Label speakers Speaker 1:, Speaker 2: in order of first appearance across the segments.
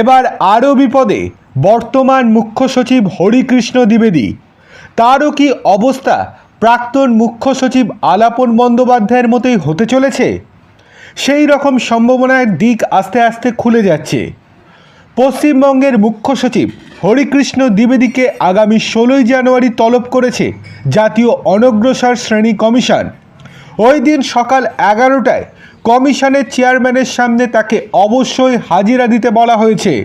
Speaker 1: এবার আরও বিপদে বর্তমান মুখ্য সচিব হরিকৃষ্ণ দ্বিবেদী। তারও কি অবস্থা প্রাক্তন মুখ্য সচিব আলাপন বন্দ্যোপাধ্যায়ের মতোই হতে চলেছে? সেই রকম সম্ভাবনার দিক আস্তে আস্তে খুলে যাচ্ছে। পশ্চিমবঙ্গের মুখ্য সচিব হরিকৃষ্ণ দ্বিবেদীকে আগামী ষোলোই জানুয়ারি তলব করেছে জাতীয় অনগ্রসর শ্রেণি কমিশন। ওই দিন সকাল এগারোটায় কমিশনের চেয়ারম্যানের সামনে তাকে অবশ্যই হাজিরা দিতে বলা হয়েছে।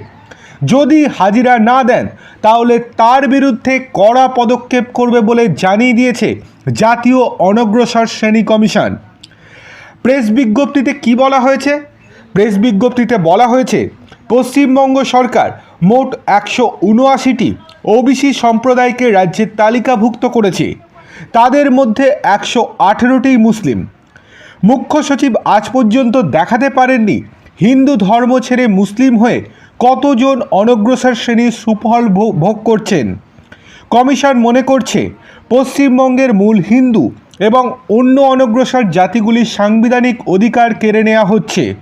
Speaker 1: যদি হাজিরা না দেন, তাহলে তার বিরুদ্ধে কড়া পদক্ষেপ করবে বলে জানিয়ে দিয়েছে জাতীয় অনগ্রসর শ্রেণি কমিশন। প্রেস বিজ্ঞপ্তিতে কি বলা হয়েছে? প্রেস বিজ্ঞপ্তিতে বলা হয়েছে, পশ্চিমবঙ্গ সরকার মোট একশো উনআশিটি ওবিসি সম্প্রদায়কে রাজ্যের তালিকাভুক্ত করেছে। তাদের মধ্যে একশো আঠেরোটি মুসলিম। মুখ্য সচিব আজ পর্যন্ত দেখাতে পারেননি। হিন্দু ধর্ম ছেড়ে মুসলিম হয়ে কতজন অনগ্রসর শ্রেণির সুফল ভোগ করছেন? কমিশন মনে করছে, পশ্চিমবঙ্গের মূল হিন্দু এবং অন্য অনগ্রসর জাতিগুলির সাংবিধানিক অধিকার কেড়ে নেওয়া হচ্ছে।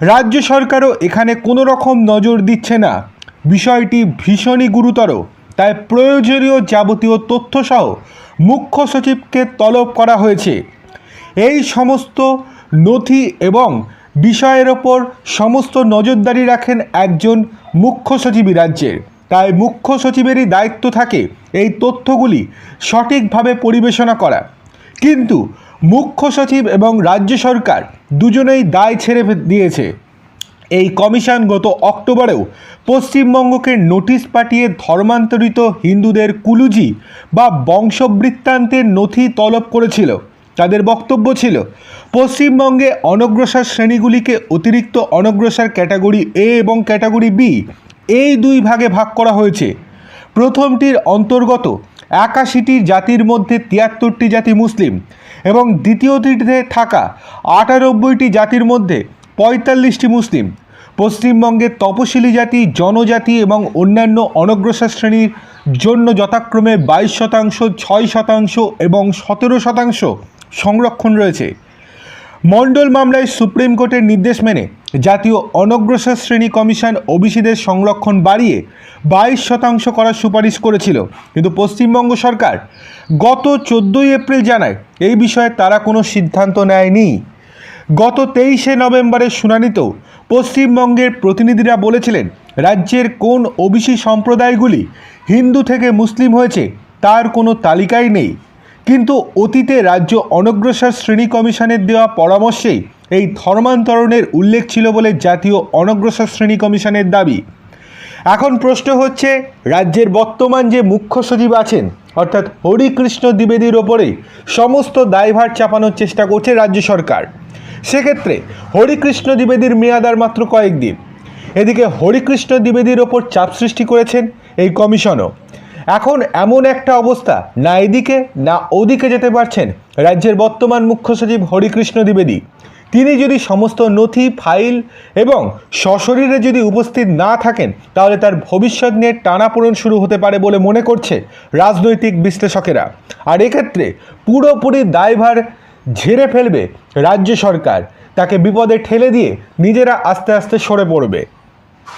Speaker 1: রাজ্য সরকারও এখানে কোনো রকম নজর দিচ্ছে না। বিষয়টি ভীষণই গুরুতর। তাই প্রয়োজনীয় যাবতীয় তথ্যসহ মুখ্য সচিবকে তলব করা হয়েছে। এই সমস্ত নথি এবং বিষয়ের ওপর সমস্ত নজরদারি রাখেন একজন মুখ্য সচিবই রাজ্যের। তাই মুখ্য সচিবেরই দায়িত্ব থাকে এই তথ্যগুলি সঠিকভাবে পরিবেশনা করা। কিন্তু মুখ্য সচিব এবং রাজ্য সরকার দুজনেই দায় ছেড়ে দিয়েছে। এই কমিশন গত অক্টোবরেও পশ্চিমবঙ্গকে নোটিশ পাঠিয়ে ধর্মান্তরিত হিন্দুদের কুলুজি বা বংশবৃত্তান্তের নথি তলব করেছিল। তাদের বক্তব্য ছিল, পশ্চিমবঙ্গে অনগ্রসর শ্রেণীগুলিকে অতিরিক্ত অনগ্রসর ক্যাটাগরি এ এবং ক্যাটাগরি বি এই দুই ভাগে ভাগ করা হয়েছে। প্রথমটির অন্তর্গত একাশিটি জাতির মধ্যে তিয়াত্তরটি জাতি মুসলিম এবং দ্বিতীয়টিতে থাকা আটানব্বইটি জাতির মধ্যে পঁয়তাল্লিশটি মুসলিম। পশ্চিমবঙ্গের তপশিলি জাতি, জনজাতি এবং অন্যান্য অনগ্রসর শ্রেণির জন্য যথাক্রমে বাইশ শতাংশ, ছয় শতাংশ এবং সতেরো শতাংশ সংরক্ষণ রয়েছে। মণ্ডল মামলায় সুপ্রিম কোর্টের নির্দেশ মেনে জাতীয় অনগ্রসর শ্রেণি কমিশন ওবিসিদের সংরক্ষণ বাড়িয়ে বাইশ শতাংশ করার সুপারিশ করেছিল। কিন্তু পশ্চিমবঙ্গ সরকার গত চোদ্দোই এপ্রিল জানায়, এই বিষয়ে তারা কোনো সিদ্ধান্ত নেয়নি। গত তেইশে নভেম্বরের শুনানিতেও পশ্চিমবঙ্গের প্রতিনিধিরা বলেছিলেন, রাজ্যের কোন ওবিসি সম্প্রদায়গুলি হিন্দু থেকে মুসলিম হয়েছে তার কোনো তালিকাই নেই। কিন্তু অতীতে রাজ্য অনগ্রসর শ্রেণি কমিশনের দেওয়া পরামর্শেই এই ধর্মান্তরণের উল্লেখ ছিল বলে জাতীয় অনগ্রসর শ্রেণি কমিশনের দাবি। এখন প্রশ্ন হচ্ছে, রাজ্যের বর্তমান যে মুখ্য সচিব আছেন, অর্থাৎ হরিকৃষ্ণ দ্বিবেদীর ওপরেই সমস্ত দায়ভার চাপানোর চেষ্টা করছে রাজ্য সরকার। সেক্ষেত্রে হরিকৃষ্ণ দ্বিবেদীর মেয়াদ আর মাত্র কয়েকদিন। এদিকে হরিকৃষ্ণ দ্বিবেদীর ওপর চাপ সৃষ্টি করেছেন এই কমিশনও। এখন এমন একটা অবস্থা, না এদিকে, না ওদিকে যেতে পারছেন রাজ্যের বর্তমান মুখ্য সচিব হরিকৃষ্ণ দ্বিবেদী। তিনি যদি সমস্ত নথি, ফাইল এবং সশরীরে যদি উপস্থিত না থাকেন, তাহলে তার ভবিষ্যৎ নিয়ে টানাপোড়ন শুরু হতে পারে বলে মনে করছে রাজনৈতিক বিশ্লেষকেরা। আর এক্ষেত্রে পুরোপুরি দায়ভার ঝেড়ে ফেলবে রাজ্য সরকার। তাকে বিপদে ঠেলে দিয়ে নিজেরা আস্তে আস্তে সরে পড়বে।